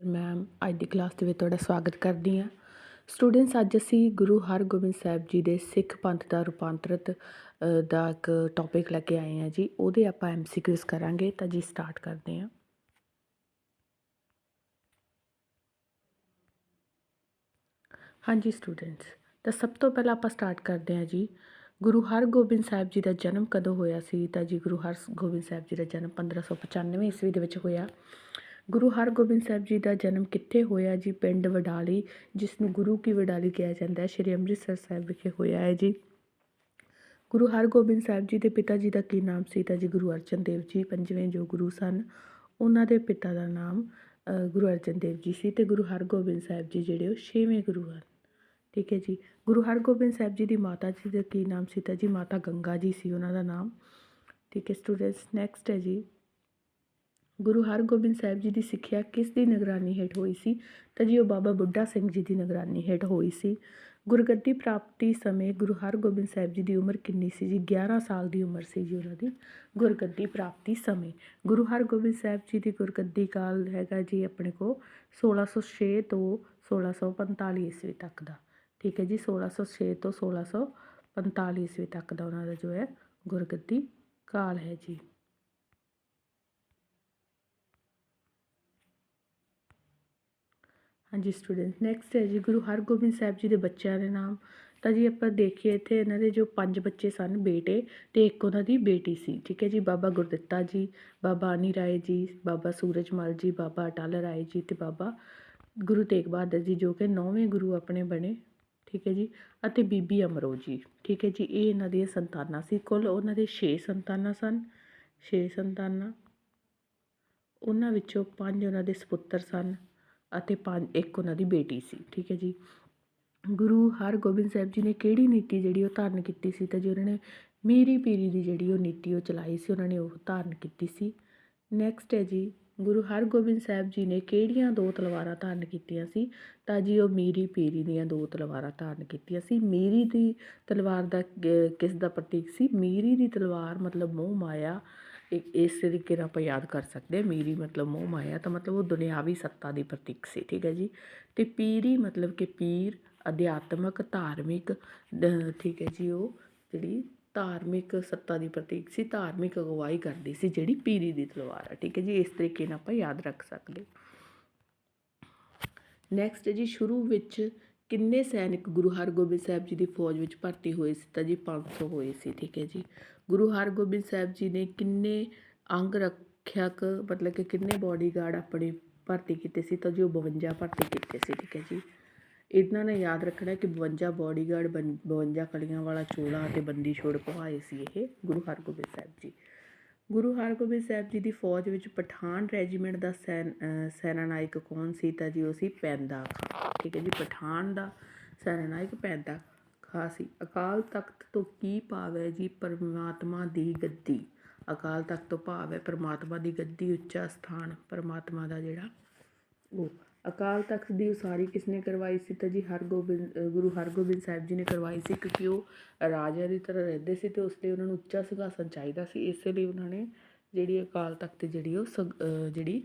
Ma'am ਅੱਜ ਦੀ class ਦੇ ਵਿੱਚ ਤੁਹਾਡਾ ਸਵਾਗਤ ਕਰਦੀ ਹਾਂ। ਸਟੂਡੈਂਟਸ ਅੱਜ ਅਸੀਂ ਗੁਰੂ ਹਰਗੋਬਿੰਦ ਸਾਹਿਬ ਜੀ ਦੇ ਸਿੱਖ ਪੰਥ ਦਾ ਰੂਪਾਂਤਰਿਤ ਦਾ ਇੱਕ ਟੌਪਿਕ ਲੈ ਕੇ ਆਏ ਹਾਂ ਜੀ। ਉਹਦੇ ਆਪਾਂ ਐਮਸੀਕਿਊਜ਼ ਕਰਾਂਗੇ, ਤਾਂ ਜੀ ਸਟਾਰਟ ਕਰਦੇ ਹਾਂ। ਹਾਂਜੀ ਸਟੂਡੈਂਟਸ ਤਾਂ ਸਭ ਤੋਂ ਪਹਿਲਾਂ ਆਪਾਂ ਸਟਾਰਟ ਕਰਦੇ ਹਾਂ ਜੀ। ਗੁਰੂ ਹਰਗੋਬਿੰਦ ਸਾਹਿਬ ਜੀ ਦਾ ਜਨਮ ਕਦੋਂ ਹੋਇਆ ਸੀ? ਤਾਂ ਜੀ ਗੁਰੂ ਹਰਗੋਬਿੰਦ ਸਾਹਿਬ ਜੀ ਦਾ ਜਨਮ 1595 ਈਸਵੀ ਦੇ ਵਿੱਚ ਹੋਇਆ। ਗੁਰੂ ਹਰਗੋਬਿੰਦ ਸਾਹਿਬ ਜੀ ਦਾ ਜਨਮ ਕਿੱਥੇ ਹੋਇਆ ਜੀ? ਪਿੰਡ ਵਡਾਲੀ ਜਿਸ ਨੂੰ ਗੁਰੂ ਕੀ ਵਡਾਲੀ ਕਿਹਾ ਜਾਂਦਾ ਹੈ, ਸ਼੍ਰੀ ਅੰਮ੍ਰਿਤਸਰ ਸਾਹਿਬ ਵਿਖੇ ਹੋਇਆ ਹੈ ਜੀ। ਗੁਰੂ ਹਰਗੋਬਿੰਦ ਸਾਹਿਬ ਜੀ ਦੇ ਪਿਤਾ ਜੀ ਦਾ ਕੀ ਨਾਮ ਸੀ ਤਾਂ ਜੀ? ਗੁਰੂ ਅਰਜਨ ਦੇਵ ਜੀ, ਪੰਜਵੇਂ ਜੋ ਗੁਰੂ ਸਨ, ਉਹਨਾਂ ਦੇ ਪਿਤਾ ਦਾ ਨਾਮ ਗੁਰੂ ਅਰਜਨ ਦੇਵ ਜੀ ਸੀ ਤੇ ਗੁਰੂ ਹਰਗੋਬਿੰਦ ਸਾਹਿਬ ਜੀ ਜਿਹੜੇ ਉਹ ਛੇਵੇਂ ਗੁਰੂ ਹਨ। ਠੀਕ ਹੈ ਜੀ। ਗੁਰੂ ਹਰਗੋਬਿੰਦ ਸਾਹਿਬ ਜੀ ਦੀ ਮਾਤਾ ਜੀ ਦਾ ਕੀ ਨਾਮ ਸੀ ਤਾਂ ਜੀ? ਮਾਤਾ ਗੰਗਾ ਜੀ ਸੀ ਉਹਨਾਂ ਦਾ ਨਾਮ। ਠੀਕ ਹੈ ਸਟੂਡੈਂਟਸ ਨੈਕਸਟ ਹੈ ਜੀ। ਗੁਰੂ ਹਰਗੋਬਿੰਦ ਸਾਹਿਬ ਜੀ ਦੀ ਸਿੱਖਿਆ ਕਿਸ ਦੀ ਨਿਗਰਾਨੀ ਹੇਠ ਹੋਈ ਸੀ? ਤਾਂ ਜੀ ਉਹ ਬਾਬਾ ਬੁੱਢਾ ਸਿੰਘ ਜੀ ਦੀ ਨਿਗਰਾਨੀ ਹੇਠ ਹੋਈ ਸੀ। ਗੁਰਗੱਦੀ ਪ੍ਰਾਪਤੀ ਸਮੇਂ ਗੁਰੂ ਹਰਗੋਬਿੰਦ ਸਾਹਿਬ ਜੀ ਦੀ ਉਮਰ ਕਿੰਨੀ ਸੀ ਜੀ? 11 ਸਾਲ ਦੀ ਉਮਰ ਸੀ ਜੀ ਉਹਨਾਂ ਦੀ ਗੁਰਗੱਦੀ ਪ੍ਰਾਪਤੀ ਸਮੇਂ। ਗੁਰੂ ਹਰਗੋਬਿੰਦ ਸਾਹਿਬ ਜੀ ਦੀ ਗੁਰਗੱਦੀ ਕਾਲ ਹੈਗਾ ਜੀ ਆਪਣੇ ਕੋ 1606 ਤੋਂ 1645 ਈਸਵੀ ਤੱਕ ਦਾ। ਠੀਕ ਹੈ ਜੀ 1606 ਤੋਂ 1645 ਈਸਵੀ ਤੱਕ ਦਾ ਉਹਨਾਂ ਦਾ ਜੋ ਹੈ ਗੁਰਗੱਦੀ ਕਾਲ ਹੈ ਜੀ। ਹਾਂਜੀ ਸਟੂਡੈਂਟ ਨੈਕਸਟ ਹੈ ਜੀ, ਗੁਰੂ ਹਰਗੋਬਿੰਦ ਸਾਹਿਬ ਜੀ ਦੇ ਬੱਚਿਆਂ ਦੇ ਨਾਮ। ਤਾਂ ਜੀ ਆਪਾਂ ਦੇਖੀਏ ਇੱਥੇ ਇਹਨਾਂ ਦੇ ਜੋ ਪੰਜ ਬੱਚੇ ਸਨ, ਬੇਟੇ ਤੇ ਇੱਕ ਉਹਨਾਂ ਦੀ ਬੇਟੀ ਸੀ। ਠੀਕ ਹੈ ਜੀ, ਬਾਬਾ ਗੁਰਦਿੱਤਾ ਜੀ, ਬਾਬਾ ਅਨੀ ਰਾਏ ਜੀ, ਬਾਬਾ ਸੂਰਜਮਲ ਜੀ, ਬਾਬਾ ਅਟਲ ਰਾਏ ਜੀ ਤੇ ਬਾਬਾ ਗੁਰੂ ਤੇਗ ਬਹਾਦਰ ਜੀ, ਜੋ ਕਿ ਨੌਵੇਂ ਗੁਰੂ ਆਪਣੇ ਬਣੇ। ਠੀਕ ਹੈ ਜੀ, ਅਤੇ ਬੀਬੀ ਅਮਰੋ ਜੀ। ਠੀਕ ਹੈ ਜੀ, ਇਹ ਇਹਨਾਂ ਦੀਆਂ ਸੰਤਾਨਾਂ ਸੀ। ਕੁੱਲ ਉਹਨਾਂ ਦੇ 6 ਸੰਤਾਨਾਂ ਸਨ। 6 ਸੰਤਾਨਾਂ। ਉਹਨਾਂ ਵਿੱਚੋਂ ਪੰਜ ਉਹਨਾਂ ਦੇ ਸੁਪੁੱਤਰ ਸਨ। ਅਤੇ ਪੰਜ, ਇੱਕ ਉਹਨਾਂ ਦੀ ਬੇਟੀ ਸੀ, ਠੀਕ ਹੈ ਜੀ। ਗੁਰੂ ਹਰਗੋਬਿੰਦ ਸਾਹਿਬ ਜੀ ਨੇ ਕਿਹੜੀ ਨੀਤੀ ਜਿਹੜੀ ਉਹ ਧਾਰਨ ਕੀਤੀ ਸੀ ਤਾਂ ਜੀ ਉਹਨਾਂ ਨੇ ਮੀਰੀ ਪੀਰੀ ਦੀ ਜਿਹੜੀ ਉਹ ਨੀਤੀ ਉਹ ਚਲਾਈ ਸੀ, ਉਹਨਾਂ ਨੇ ਉਹ ਧਾਰਨ ਕੀਤੀ ਸੀ। ਨੈਕਸਟ ਹੈ ਜੀ, ਗੁਰੂ ਹਰਗੋਬਿੰਦ ਸਾਹਿਬ ਜੀ ਨੇ ਕਿਹੜੀਆਂ ਦੋ ਤਲਵਾਰਾਂ ਧਾਰਨ ਕੀਤੀਆਂ ਸੀ ਤਾਂ ਜੀ ਉਹ ਮੀਰੀ ਪੀਰੀ ਦੀਆਂ ਦੋ ਤਲਵਾਰਾਂ ਧਾਰਨ ਕੀਤੀਆਂ ਸੀ। ਮੀਰੀ ਦੀ ਤਲਵਾਰ ਦਾ ਕਿਸ ਦਾ ਪ੍ਰਤੀਕ ਸੀ? ਮੀਰੀ ਦੀ ਤਲਵਾਰ ਮਤਲਬ ਮੋਹ ਮਾਇਆ ਇੱਕ ਇਸ ਤਰੀਕੇ ਨਾਲ ਆਪਾਂ ਯਾਦ ਕਰ ਸਕਦੇ ਹਾਂ, ਮੀਰੀ ਮਤਲਬ ਮੋਹ ਮਾਇਆ, ਤਾਂ ਮਤਲਬ ਉਹ ਦੁਨਿਆਵੀ ਸੱਤਾ ਦੀ ਪ੍ਰਤੀਕ ਸੀ, ਠੀਕ ਹੈ ਜੀ। ਤੇ ਪੀਰੀ ਮਤਲਬ ਕਿ ਪੀਰ, ਅਧਿਆਤਮਕ, ਧਾਰਮਿਕ ਠੀਕ ਹੈ ਜੀ, ਉਹ ਜਿਹੜੀ ਧਾਰਮਿਕ ਸੱਤਾ ਦੀ ਪ੍ਰਤੀਕ ਸੀ, ਧਾਰਮਿਕ ਅਗਵਾਈ ਕਰਦੀ ਸੀ, ਜਿਹੜੀ ਪੀਰੀ ਦੀ ਤਲਵਾਰ ਹੈ, ਠੀਕ ਹੈ ਜੀ। ਇਸ ਤਰੀਕੇ ਨਾਲ ਆਪਾਂ ਯਾਦ ਰੱਖ ਸਕਦੇ ਨੈਕਸਟ ਜੀ, ਸ਼ੁਰੂ ਵਿੱਚ ਕਿੰਨੇ ਸੈਨਿਕ ਗੁਰੂ ਹਰਗੋਬਿੰਦ ਸਾਹਿਬ ਜੀ ਦੀ ਫੌਜ ਵਿੱਚ ਭਰਤੀ ਹੋਏ ਸੀ? ਤਾਂ ਜੀ 500 ਹੋਏ ਸੀ ਠੀਕ ਹੈ ਜੀ। ਗੁਰੂ ਹਰਗੋਬਿੰਦ ਸਾਹਿਬ ਜੀ ਨੇ ਕਿੰਨੇ ਅੰਗ ਰੱਖਿਅਕ ਮਤਲਬ ਕਿ ਕਿੰਨੇ ਬਾਡੀਗਾਰਡ ਆਪਣੇ ਭਰਤੀ ਕੀਤੇ ਸੀ? ਤਾਂ ਜੀ ਉਹ 52 ਭਰਤੀ ਕੀਤੇ ਸੀ ਠੀਕ ਹੈ ਜੀ। ਇਹਨਾਂ ਨੇ ਯਾਦ ਰੱਖਣਾ ਕਿ 52 ਬਾਡੀਗਾਰਡ ਬਨ- 52 ਕਲੀਆਂ ਵਾਲਾ ਚੋਲਾ ਅਤੇ ਬੰਦੀ ਛੋੜ ਪਵਾਏ ਸੀ ਇਹ ਗੁਰੂ ਹਰਗੋਬਿੰਦ ਸਾਹਿਬ ਜੀ। ਗੁਰੂ ਹਰਗੋਬਿੰਦ ਸਾਹਿਬ ਜੀ ਦੀ ਫੌਜ ਵਿੱਚ ਪਠਾਨ ਰੈਜੀਮੈਂਟ ਦਾ ਸੈਨ ਅ, ਸੈਨਾ ਨਾਇਕ ਕੌਣ ਸੀ? ਤਾਂ ਜੀ ਉਹ ਸੀ ਪੈਂਦਾ ਖਾਂ। ਠੀਕ ਹੈ ਜੀ ਪਠਾਨ ਦਾ ਸੈਨਾ ਨਾਇਕ ਪੈਂਦਾ। ਖਾਂ ਸੀ ਅਕਾਲ ਤਖਤ ਤੋਂ ਕੀ ਭਾਵ ਹੈ ਜੀ ਪਰਮਾਤਮਾ ਦੀ ਗੱਦੀ? ਅਕਾਲ ਤਖਤ ਤੋਂ ਭਾਵ ਹੈ ਪਰਮਾਤਮਾ ਦੀ ਗੱਦੀ ਉੱਚਾ ਸਥਾਨ। ਪਰਮਾਤਮਾ ਦਾ ਜਿਹੜਾ ਉਹ ਅਕਾਲ ਤਖਤ ਦੀ ਉਸਾਰੀ ਕਿਸਨੇ ਕਰਵਾਈ ਸੀ ਤਾਂ ਜੀ ਹਰਗੋਬਿੰਦ ਗੁਰੂ ਹਰਗੋਬਿੰਦ ਸਾਹਿਬ ਜੀ ਨੇ ਕਰਵਾਈ ਸੀ ਕਿਉਂਕਿ ਉਹ ਰਾਜਿਆਂ ਦੀ ਤਰ੍ਹਾਂ ਰਹਿੰਦੇ ਸੀ ਤੇ ਉਸ ਲਈ ਉਹਨਾਂ ਨੂੰ ਉੱਚਾ ਸਿੰਘਾਸਨ ਚਾਹੀਦਾ ਸੀ। ਇਸੇ ਲਈ ਉਹਨਾਂ ਨੇ ਜਿਹੜੀ ਅਕਾਲ ਤਖਤ ਜਿਹੜੀ ਉਹ ਸਗ- ਜਿਹੜੀ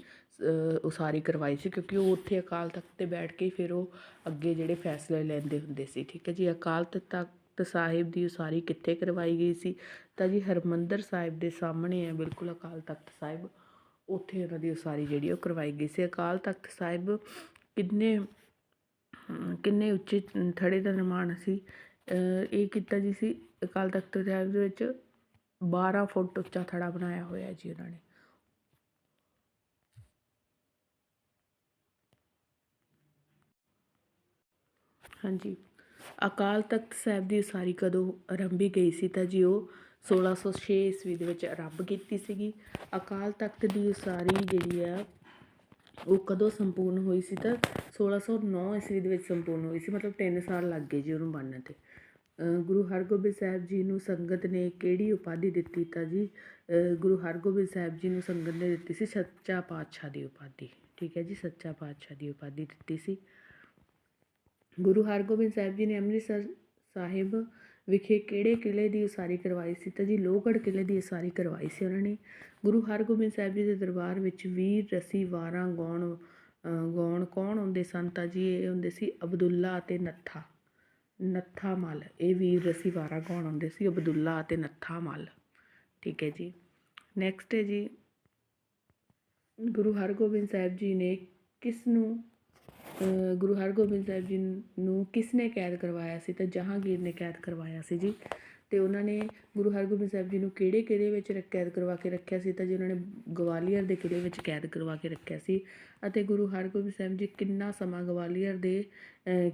ਉਸਾਰੀ ਕਰਵਾਈ ਸੀ, ਕਿਉਂਕਿ ਉਹ ਉੱਥੇ ਅਕਾਲ ਤਖਤ ਤੇ ਬੈਠ ਕੇ ਫਿਰ ਉਹ ਅੱਗੇ ਜਿਹੜੇ ਫੈਸਲੇ ਲੈਂਦੇ ਹੁੰਦੇ ਸੀ, ਠੀਕ ਹੈ ਜੀ? ਅਕਾਲ ਤਖਤ ਸਾਹਿਬ ਦੀ ਉਸਾਰੀ ਕਿੱਥੇ ਕਰਵਾਈ ਗਈ ਸੀ? ਤਾਂ ਜੀ ਹਰਮੰਦਰ ਸਾਹਿਬ ਦੇ ਸਾਹਮਣੇ ਹੈ, ਬਿਲਕੁਲ ਅਕਾਲ ਤਖਤ ਸਾਹਿਬ, ਉੱਥੇ ਉਹਨਾਂ ਦੀ ਉਸਾਰੀ ਜਿਹੜੀ ਉਹ ਕਰਵਾਈ ਗਈ ਸੀ। ਅਕਾਲ ਤਖਤ ਸਾਹਿਬ ਕਿੰਨੇ ਕਿੰਨੇ ਉੱਚੇ ਥੜੇ ਦਾ ਨਿਰਮਾਣ ਸੀ ਇਹ ਕੀਤਾ ਜੀ ਸੀ ਅਕਾਲ ਤਖਤ ਸਾਹਿਬ ਦੇ ਵਿੱਚ। 12 ਫੁੱਟ ਉੱਚਾ ਥੜਾ ਬਣਾਇਆ ਹੋਇਆ ਜੀ ਉਹਨਾਂ ਨੇ। ਹਾਂਜੀ। ਅਕਾਲ ਤਖਤ ਸਾਹਿਬ ਦੀ ਉਸਾਰੀ ਕਦੋਂ ਆਰੰਭੀ ਗਈ ਸੀ ਤਾਂ ਜੀ ਉਹ 1606 ਈਸਵੀ ਦੇ ਵਿੱਚ ਆਰੰਭ ਕੀਤੀ ਸੀਗੀ। ਅਕਾਲ ਤਖਤ ਦੀ ਉਸਾਰੀ ਜਿਹੜੀ ਆ, ਉਹ ਕਦੋਂ ਸੰਪੂਰਨ ਹੋਈ ਸੀ ਤਾਂ 1609 ਈਸਵੀ ਦੇ ਵਿੱਚ ਸੰਪੂਰਨ ਹੋਈ ਸੀ, ਮਤਲਬ 3 ਸਾਲ ਲੱਗ ਗਏ ਜੀ ਉਹਨੂੰ ਬਣਨ ਤੇ। ਗੁਰੂ ਹਰਗੋਬਿੰਦ ਸਾਹਿਬ ਜੀ ਨੂੰ ਸੰਗਤ ਨੇ ਕਿਹੜੀ ਉਪਾਧੀ ਦਿੱਤੀ ਤਾਂ ਜੀ? ਗੁਰੂ ਹਰਗੋਬਿੰਦ ਸਾਹਿਬ ਜੀ ਨੂੰ ਸੰਗਤ ਨੇ ਦਿੱਤੀ ਸੀ ਸੱਚਾ ਪਾਤਸ਼ਾਹ ਦੀ ਉਪਾਧੀ। ਠੀਕ ਹੈ ਜੀ, ਸੱਚਾ ਪਾਤਸ਼ਾਹ ਦੀ ਉਪਾਧੀ ਦਿੱਤੀ ਸੀ। ਗੁਰੂ ਹਰਗੋਬਿੰਦ ਸਾਹਿਬ ਜੀ ਨੇ ਅੰਮ੍ਰਿਤਸਰ ਸਾਹਿਬ ਵਿਖੇ ਕਿਹੜੇ ਕਿਲੇ ਦੀ ਉਸਾਰੀ ਕਰਵਾਈ ਸੀ ਤਾਂ ਜੀ? ਲੋਹਗੜ੍ਹ ਕਿਲੇ ਦੀ ਉਸਾਰੀ ਕਰਵਾਈ ਸੀ ਉਹਨਾਂ ਨੇ। ਗੁਰੂ ਹਰਗੋਬਿੰਦ ਸਾਹਿਬ ਜੀ ਦੇ ਦਰਬਾਰ ਵਿੱਚ ਵੀਰ, ਰਸੀ, ਵਾਰਾਂ ਗਾਉਣ ਗਾਉਣ ਕੌਣ ਹੁੰਦੇ ਸਨ ਤਾਂ ਜੀ? ਇਹ ਹੁੰਦੇ ਸੀ ਅਬਦੁੱਲਾ ਅਤੇ ਨੱਥਾ। ਨੱਥਾ ਮੱਲ। ਇਹ ਵੀਰ ਰਸੀ ਵਾਰਾ ਗਾਉਣ ਹੁੰਦੇ ਸੀ ਅਬਦੁੱਲਾ ਅਤੇ ਨੱਥਾ ਮੱਲ। ਠੀਕ ਹੈ ਜੀ। ਨੈਕਸਟ ਹੈ ਜੀ, ਗੁਰੂ ਹਰਗੋਬਿੰਦ ਸਾਹਿਬ ਜੀ ਨੇ ਕਿਸ ਨੂੰ ਗੁਰੂ ਹਰਗੋਬਿੰਦ ਸਾਹਿਬ ਜੀ ਨੂੰ ਕਿਸ ਨੇ ਕੈਦ ਕਰਵਾਇਆ ਸੀ? ਤਾਂ ਜਹਾਂਗੀਰ ਨੇ ਕੈਦ ਕਰਵਾਇਆ ਸੀ ਜੀ। ਅਤੇ ਉਹਨਾਂ ਨੇ ਗੁਰੂ ਹਰਗੋਬਿੰਦ ਸਾਹਿਬ ਜੀ ਨੂੰ ਕਿਹੜੇ ਕਿਲ੍ਹੇ ਵਿੱਚ ਰ ਕੈਦ ਕਰਵਾ ਕੇ ਰੱਖਿਆ ਸੀ ਤਾਂ ਜੀ ਉਹਨਾਂ ਨੇ ਗਵਾਲੀਅਰ ਦੇ ਕਿਲ੍ਹੇ ਵਿੱਚ ਕੈਦ ਕਰਵਾ ਕੇ ਰੱਖਿਆ ਸੀ ਅਤੇ ਗੁਰੂ ਹਰਗੋਬਿੰਦ ਸਾਹਿਬ ਜੀ ਕਿੰਨਾ ਸਮਾਂ ਗਵਾਲੀਅਰ ਦੇ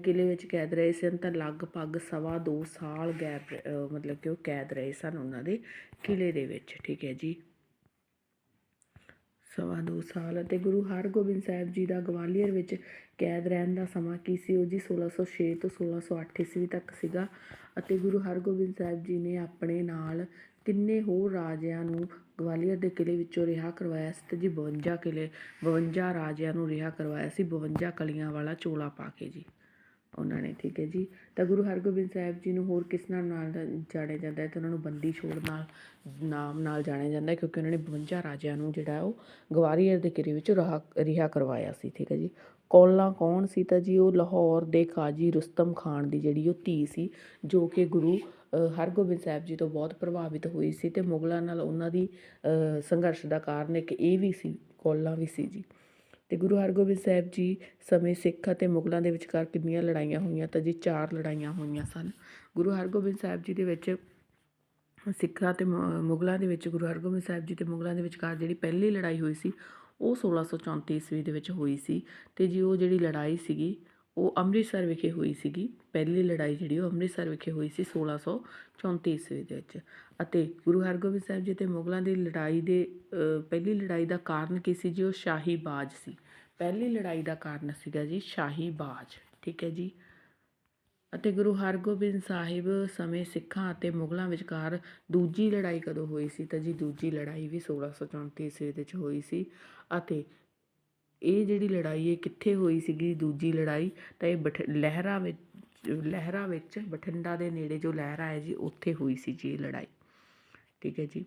ਕਿਲ੍ਹੇ ਵਿੱਚ ਕੈਦ ਰਹੇ ਸਨ ਤਾਂ ਲਗਭਗ ਸਵਾ ਦੋ ਸਾਲ ਗੈਪ ਮਤਲਬ ਕਿ ਉਹ ਕੈਦ ਰਹੇ ਸਨ ਉਹਨਾਂ ਦੇ ਕਿਲ੍ਹੇ ਦੇ ਵਿੱਚ, ਠੀਕ ਹੈ ਜੀ। ਸਵਾ ਦੋ ਸਾਲ ਅਤੇ ਗੁਰੂ ਹਰਗੋਬਿੰਦ ਸਾਹਿਬ ਜੀ ਦਾ ਗਵਾਲੀਅਰ ਵਿੱਚ ਕੈਦ ਰਹਿਣ ਦਾ ਸਮਾਂ ਕੀ ਸੀ? ਉਹ ਜੀ 1606 ਤੋਂ 1608 ਈਸਵੀ ਤੱਕ ਸੀਗਾ ਅਤੇ ਗੁਰੂ ਹਰਗੋਬਿੰਦ ਸਾਹਿਬ ਜੀ ਨੇ ਆਪਣੇ ਨਾਲ ਕਿੰਨੇ ਹੋਰ ਰਾਜਿਆਂ ਨੂੰ ਗਵਾਲੀਅਰ ਦੇ ਕਿਲੇ ਵਿੱਚੋਂ ਰਿਹਾ ਕਰਵਾਇਆ ਸੀ? ਤੇ ਜੀ 52 ਕਿਲੇ 52 ਰਾਜਿਆਂ ਨੂੰ ਰਿਹਾ ਕਰਵਾਇਆ ਸੀ 52 ਕਲੀਆਂ ਵਾਲਾ ਚੋਲਾ ਪਾ ਕੇ ਜੀ। ਉਹਨਾਂ ਨੇ, ਠੀਕ ਹੈ ਜੀ। ਤਾਂ ਗੁਰੂ ਹਰਗੋਬਿੰਦ ਸਾਹਿਬ ਜੀ ਨੂੰ ਹੋਰ ਕਿਸ ਨਾਮ ਨਾਲ ਜਾਣਿਆ ਜਾਂਦਾ ਹੈ? ਤਾਂ ਉਹਨਾਂ ਨੂੰ ਬੰਦੀ ਛੋੜ ਨਾਲ, ਨਾਮ ਨਾਲ ਜਾਣਿਆ ਜਾਂਦਾ ਕਿਉਂਕਿ ਉਹਨਾਂ ਨੇ 52 ਰਾਜਿਆਂ ਨੂੰ ਜਿਹੜਾ ਉਹ ਗਵਾਲੀਅਰ ਦੇ ਕਿਲੇ ਵਿੱਚ ਰਹਾ ਰਿਹਾ ਕਰਵਾਇਆ ਸੀ, ਠੀਕ ਹੈ ਜੀ। ਕੌਲਾ ਕੌਣ ਸੀ ਤਾਂ ਜੀ? ਉਹ ਲਾਹੌਰ ਦੇ ਕਾਜੀ ਰੁਸਤਮ ਖਾਨ ਦੀ ਜਿਹੜੀ ਉਹ ਧੀ ਸੀ, ਜੋ ਕਿ ਗੁਰੂ ਹਰਗੋਬਿੰਦ ਸਾਹਿਬ ਜੀ ਤੋਂ ਬਹੁਤ ਪ੍ਰਭਾਵਿਤ ਹੋਈ ਸੀ ਤੇ ਮੁਗਲਾਂ ਨਾਲ ਉਹਨਾਂ ਦੀ ਸੰਘਰਸ਼ ਦਾ ਕਾਰਨ ਇੱਕ ਇਹ ਵੀ ਸੀ, ਕੌਲਾ ਵੀ ਸੀ ਜੀ। ਅਤੇ ਗੁਰੂ ਹਰਗੋਬਿੰਦ ਸਾਹਿਬ ਜੀ ਸਮੇਂ ਸਿੱਖ ਅਤੇ ਮੁਗਲਾਂ ਦੇ ਵਿਚਕਾਰ ਕਿੰਨੀਆਂ ਲੜਾਈਆਂ ਹੋਈਆਂ ਤਾਂ ਜੀ ਚਾਰ ਲੜਾਈਆਂ ਹੋਈਆਂ ਸਨ। ਗੁਰੂ ਹਰਗੋਬਿੰਦ ਸਾਹਿਬ ਜੀ ਦੇ ਵਿੱਚ ਸਿੱਖਾਂ ਅਤੇ ਮੁਗਲਾਂ ਦੇ ਵਿੱਚ, ਗੁਰੂ ਹਰਗੋਬਿੰਦ ਸਾਹਿਬ ਜੀ ਤੇ ਮੁਗਲਾਂ ਦੇ ਵਿਚਕਾਰ ਜਿਹੜੀ ਪਹਿਲੀ ਲੜਾਈ ਹੋਈ ਸੀ, ਉਹ 1634 ਈਸਵੀ ਦੇ ਵਿੱਚ ਹੋਈ ਸੀ ਅਤੇ ਜੀ ਉਹ ਜਿਹੜੀ ਲੜਾਈ ਸੀਗੀ ਉਹ ਅੰਮ੍ਰਿਤਸਰ ਵਿਖੇ ਹੋਈ ਸੀਗੀ। ਪਹਿਲੀ ਲੜਾਈ ਜਿਹੜੀ ਉਹ ਅੰਮ੍ਰਿਤਸਰ ਵਿਖੇ ਹੋਈ ਸੀ 1634 ਈਸਵੀ ਦੇ ਵਿੱਚ। ਅਤੇ ਗੁਰੂ ਹਰਗੋਬਿੰਦ ਸਾਹਿਬ ਜੀ ਤੇ ਮੁਗਲਾਂ ਦੀ ਲੜਾਈ ਦੇ ਪਹਿਲੀ ਲੜਾਈ ਦਾ ਕਾਰਨ ਕੀ ਸੀ ਜੀ? ਉਹ ਸ਼ਾਹੀ ਬਾਜ ਸੀ। ਪਹਿਲੀ ਲੜਾਈ ਦਾ ਕਾਰਨ ਸੀਗਾ ਜੀ ਸ਼ਾਹੀ ਬਾਜ। ਠੀਕ ਹੈ ਜੀ। ਅਤੇ ਗੁਰੂ ਹਰਗੋਬਿੰਦ ਸਾਹਿਬ ਸਮੇਂ ਸਿੱਖਾਂ ਅਤੇ ਮੁਗਲਾਂ ਵਿਚਕਾਰ ਦੂਜੀ ਲੜਾਈ ਕਦੋਂ ਹੋਈ ਸੀ? ਤਾਂ ਜੀ ਦੂਜੀ ਲੜਾਈ ਵੀ 1634 ਈਸਵੀ ਵਿੱਚ ਹੋਈ ਸੀ। ਅਤੇ ਇਹ ਜਿਹੜੀ ਲੜਾਈ ਹੈ ਕਿੱਥੇ ਹੋਈ ਸੀਗੀ ਦੂਜੀ ਲੜਾਈ, ਤਾਂ ਇਹ ਬਠ, ਲਹਿਰਾ ਵਿੱਚ ਲਹਿਰਾ ਵਿੱਚ ਬਠਿੰਡਾ ਦੇ ਨੇੜੇ ਜੋ ਲਹਿਰਾ ਹੈ ਜੀ, ਉੱਥੇ ਹੋਈ ਸੀ ਜੀ ਇਹ ਲੜਾਈ। ਠੀਕ ਹੈ ਜੀ।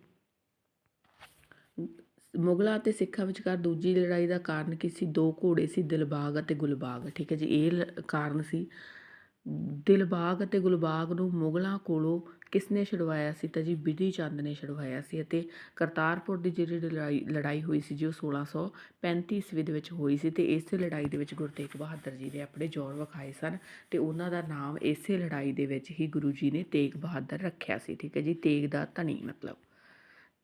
ਮੁਗਲਾਂ ਅਤੇ ਸਿੱਖਾਂ ਵਿਚਕਾਰ ਦੂਜੀ ਲੜਾਈ ਦਾ ਕਾਰਨ ਕੀ ਸੀ? ਦੋ ਘੋੜੇ ਸੀ, ਦਿਲਬਾਗ ਅਤੇ ਗੁਲਬਾਗ। ਠੀਕ ਹੈ ਜੀ, ਇਹ ਲ- ਕਾਰਨ ਸੀ। ਦਿਲਬਾਗ ਅਤੇ ਗੁਲਬਾਗ ਨੂੰ ਮੁਗਲਾਂ ਕੋਲੋਂ ਕਿਸ ਨੇ ਛੁਡਵਾਇਆ ਸੀ ਤਾਂ ਜੀ ਬਿਧੀ ਚੰਦ ਨੇ ਛੁਡਵਾਇਆ ਸੀ ਅਤੇ ਕਰਤਾਰਪੁਰ ਦੀ ਜਿਹੜੀ ਲੜਾਈ ਲੜਾਈ ਹੋਈ ਸੀ ਜੀ ਉਹ 1635 ਈਸਵੀ ਦੇ ਵਿੱਚ ਹੋਈ ਸੀ ਤੇ ਇਸੇ ਲੜਾਈ ਦੇ ਵਿੱਚ ਗੁਰੂ ਤੇਗ ਬਹਾਦਰ ਜੀ ਨੇ ਆਪਣੇ ਜੌਹਰ ਵਿਖਾਏ ਸਨ ਤੇ ਉਹਨਾਂ ਦਾ ਨਾਮ ਇਸੇ ਲੜਾਈ ਦੇ ਵਿੱਚ ਹੀ ਗੁਰੂ ਜੀ ਨੇ ਤੇਗ ਬਹਾਦਰ ਰੱਖਿਆ ਸੀ, ਠੀਕ ਹੈ ਜੀ? ਤੇਗ ਦਾ ਧਨੀ ਮਤਲਬ।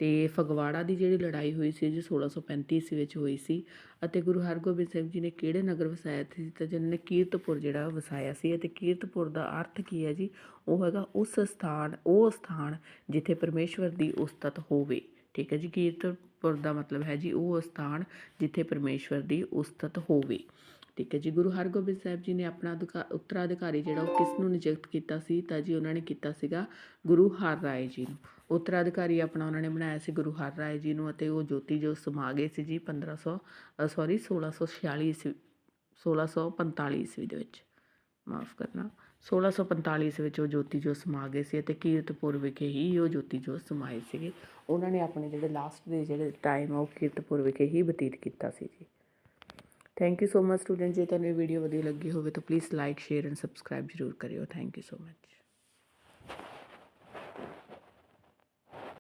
ਅਤੇ ਫਗਵਾੜਾ ਦੀ ਜਿਹੜੀ ਲੜਾਈ ਹੋਈ ਸੀ ਜੀ 1635 ਈਸਵੀ ਵਿੱਚ ਹੋਈ ਸੀ ਅਤੇ ਗੁਰੂ ਹਰਗੋਬਿੰਦ ਸਿੰਘ ਜੀ ਨੇ ਕਿਹੜੇ ਨਗਰ ਵਸਾਇਆ ਸੀ ਤਾਂ ਜਿਹਨਾਂ ਨੇ ਕੀਰਤਪੁਰ ਜਿਹੜਾ ਵਸਾਇਆ ਸੀ ਅਤੇ ਕੀਰਤਪੁਰ ਦਾ ਅਰਥ ਕੀ ਹੈ ਜੀ? ਉਹ ਹੈਗਾ ਉਸ ਸਥਾਨ, ਉਹ ਸਥਾਨ ਜਿੱਥੇ ਪਰਮੇਸ਼ਵਰ ਦੀ ਉਸਤਤ ਹੋਵੇ। ਠੀਕ ਹੈ ਜੀ, ਕੀਰਤਪੁਰ ਦਾ ਮਤਲਬ ਹੈ ਜੀ ਉਹ ਸਥਾਨ ਜਿੱਥੇ ਪਰਮੇਸ਼ਵਰ ਦੀ ਉਸਤਤ ਹੋਵੇ। ਠੀਕ ਹੈ ਜੀ, ਗੁਰੂ ਹਰਗੋਬਿੰਦ ਸਾਹਿਬ ਜੀ ਨੇ ਆਪਣਾ ਅਧਿਕਾ- ਉੱਤਰਾਧਿਕਾਰੀ ਜਿਹੜਾ ਉਹ ਕਿਸ ਨੂੰ ਨਿਯੁਕਤ ਕੀਤਾ ਸੀ, ਤਾਂ ਜੀ ਉਹਨਾਂ ਨੇ ਕੀਤਾ ਸੀਗਾ ਗੁਰੂ ਹਰ ਰਾਏ ਜੀ ਨੂੰ। ਉੱਤਰਾਧਿਕਾਰੀ ਆਪਣਾ ਉਹਨਾਂ ਨੇ ਬਣਾਇਆ ਸੀ ਗੁਰੂ ਹਰ ਰਾਏ ਜੀ ਨੂੰ ਅਤੇ ਉਹ ਜੋਤੀ ਜੋ ਸਮਾ ਗਏ ਸੀ ਜੀ 1500 ਸੌਰੀ 1646 ਈਸਵੀ 1645 ਈਸਵੀ ਦੇ ਵਿੱਚ, ਮਾਫ ਕਰਨਾ 1645 ਈਸਵੀ ਵਿੱਚ ਉਹ ਜੋਤੀ ਜੋ ਸਮਾ ਗਏ ਸੀ ਅਤੇ ਕੀਰਤਪੁਰ ਵਿਖੇ ਹੀ ਉਹ ਜੋਤੀ ਜੋ ਸਮਾਏ ਸੀਗੇ। ਉਹਨਾਂ ਨੇ ਆਪਣੇ ਜਿਹੜੇ ਲਾਸਟ ਦੇ ਜਿਹੜੇ ਟਾਈਮ ਆ ਉਹ ਕੀਰਤਪੁਰ ਵਿਖੇ ਹੀ ਬਤੀਤ ਕੀਤਾ ਸੀ ਜੀ। Thank you so much student ਜੇ ਤੁਹਾਨੂੰ ਇਹ ਵੀਡੀਓ ਵਧੀਆ ਲੱਗੀ ਹੋਵੇ ਤਾਂ please like share and subscribe ਜ਼ਰੂਰ ਕਰਿਓ. Thank you so much